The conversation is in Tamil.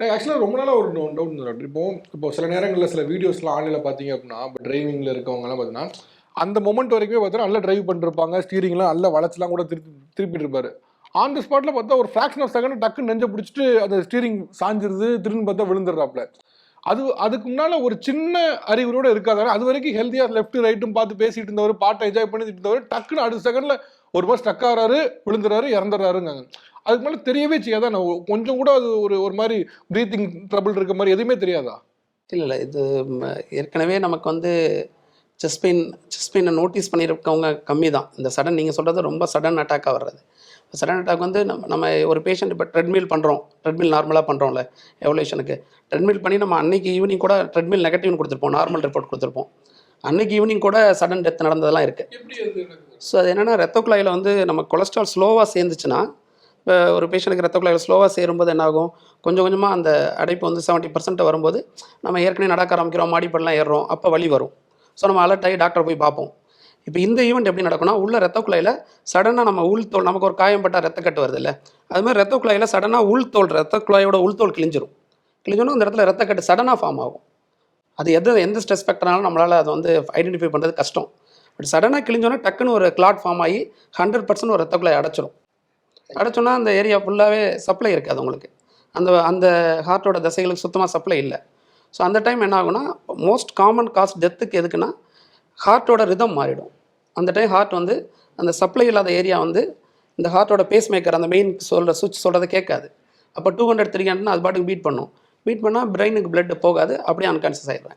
ஆக்சுவலாக ரொம்ப நாளாக ஒரு டவுட் இருந்தது. இப்போ இப்போ சில நேரங்களில் சில வீடியோஸ்லாம் ஆன்லைனில் பார்த்தீங்க அப்படின்னா இப்போ டிரைவிங்கில் இருக்கவங்கலாம் பார்த்தீங்கன்னா அந்த மொமெண்ட் வரைக்குமே பார்த்தீங்கன்னா நல்லா டிரைவ் பண்ணிருப்பாங்க. ஸ்டீரிங்லாம் நல்லா வளச்சலாம் கூட திருப்பி திருப்பிட்டு இருப்பாரு ஆன் தி ஸ்பாட்டில் பார்த்தா ஒரு ஃப்ராக்ஷன் ஆஃப் செகண்ட் டக்குன்னு நெஞ்ச பிடிச்சிட்டு அந்த ஸ்டீரிங் சாஞ்சிருது. திரும்பி பார்த்தா விழுந்துடுறாப்ல அது அதுக்கு முன்னால ஒரு சின்ன அறிவுரோட இருக்காதாரு. அது வரைக்கும் ஹெல்த்தியா லெஃப்ட் ரைட்டும் பார்த்து பேசிட்டு இருந்தவர் பாட்டை என்ஜாய் பண்ணிட்டு இருந்தவர் டக்குன்னு அடுத்த செகண்ட்ல ஒரு மாதிரி ஸ்டக் ஆகிறாரு விழுந்துறாரு இறந்துடுறாருங்க அதுக்கு மேலே தெரியவே செய்யாதா? நான் கொஞ்சம் கூட அது ஒரு ஒரு மாதிரி ப்ரீத்திங் ட்ரபிள் இருக்க மாதிரி எதுவுமே தெரியாதா? இல்லை இல்லை. இது ஏற்கனவே நமக்கு வந்து செஸ்ட் பெயின் செஸ்ட் பெயினை நோட்டீஸ் பண்ணியிருக்கவங்க கம்மி தான் இந்த சடன் நீங்கள் சொல்கிறது ரொம்ப சடன் அட்டாக்காக வர்றது. சடன் அட்டாக் வந்து நம்ம நம்ம ஒரு பேஷண்ட் இப்போ ட்ரெட்மில் பண்ணுறோம் ட்ரெட்மில் நார்மலாக பண்ணுறோம்ல எவல்யூஷனுக்கு ட்ரெட்மில் பண்ணி நம்ம அன்னைக்கு ஈவினிங் கூட ட்ரெட்மில் நெகட்டிவ்னு கொடுத்துருப்போம். நார்மல் ரிப்போர்ட் கொடுத்துருப்போம். அன்னைக்கு ஈவினிங் கூட சடன் டெத் நடந்ததெல்லாம் இருக்குது ஸோ அது என்னென்னா ரத்த குழாயில் வந்து நம்ம கொலஸ்ட்ரால் ஸ்லோவாக சேர்ந்துச்சுன்னா இப்போ ஒரு பேஷண்ட்டுக்கு ரத்த குழாயில் ஸ்லோவாக சேரும்போது என்னாகும் கொஞ்சம் கொஞ்சமாக அந்த அடைப்பு வந்து செவன்ட்டி பர்சன்ட் வரும்போது நம்ம ஏற்கனவே நடக்க ஆரம்பிக்கிறோம் மாடிப்படலாம் ஏறுறோம் அப்போ வலி வரும். ஸோ நம்ம அலர்ட் ஆகி டாக்டரை போய் பார்ப்போம். இப்போ இந்த ஈவெண்ட் எப்படி நடக்கும்னா உள்ள ரத்த குழாயில் சடனாக நம்ம உள்தோல் நமக்கு ஒரு காயம்பட்டால் ரத்த கட்டு வருது இல்லை அது மாதிரி ரத்த குழாயில் சடனாக உள்தோல் ரத்த குழாயோட உள்தோல் கிழிஞ்சிரும். கிழிஞ்சோன்னா அந்த இடத்துல ரத்தக்கட்டு சடனாக ஃபார்ம் ஆகும். அது எது எந்த ஸ்ட்ரெஸ் ஃபேக்டர்னாலும் நம்மளால் அதை வந்து ஐடென்டிஃபை பண்ணுறது கஷ்டம். பட் சடனாக கிழிஞ்சோன்னா டக்குன்னு ஒரு கிளாட் ஃபார்ம் ஆகி ஹண்ட்ரட் பர்சன்ட் ஒரு ரத்த குழாய் அடைச்சிரும். அடைச்சோன்னா அந்த ஏரியா ஃபுல்லாகவே சப்ளை இருக்காது உங்களுக்கு. அந்த அந்த ஹார்ட்டோட தசைகளுக்கு சுத்தமாக சப்ளை இல்லை. ஸோ அந்த டைம் என்ன ஆகுனா மோஸ்ட் காமன் காஸ்ட் டெத்துக்கு எதுக்குன்னா ஹார்ட்டோட ரிதம் மாறிடும். அந்த டைம் ஹார்ட் வந்து அந்த சப்ளை இல்லாத ஏரியா வந்து இந்த ஹார்ட்டோட பேஸ் மேக்கர் அந்த மெயின் சொல்கிற சுவிட்ச் சொல்கிறத கேட்காது. அப்போ டூ ஹண்ட்ரட் த்ரீ ஹண்ட்ரட்னா அது பாட்டுக்கு பீட் பண்ணும். பீட் பண்ணால் பிரெயினுக்கு ப்ளட் போகாது அப்படியே அன்கான்சியஸ் ஆயிடுவேன்.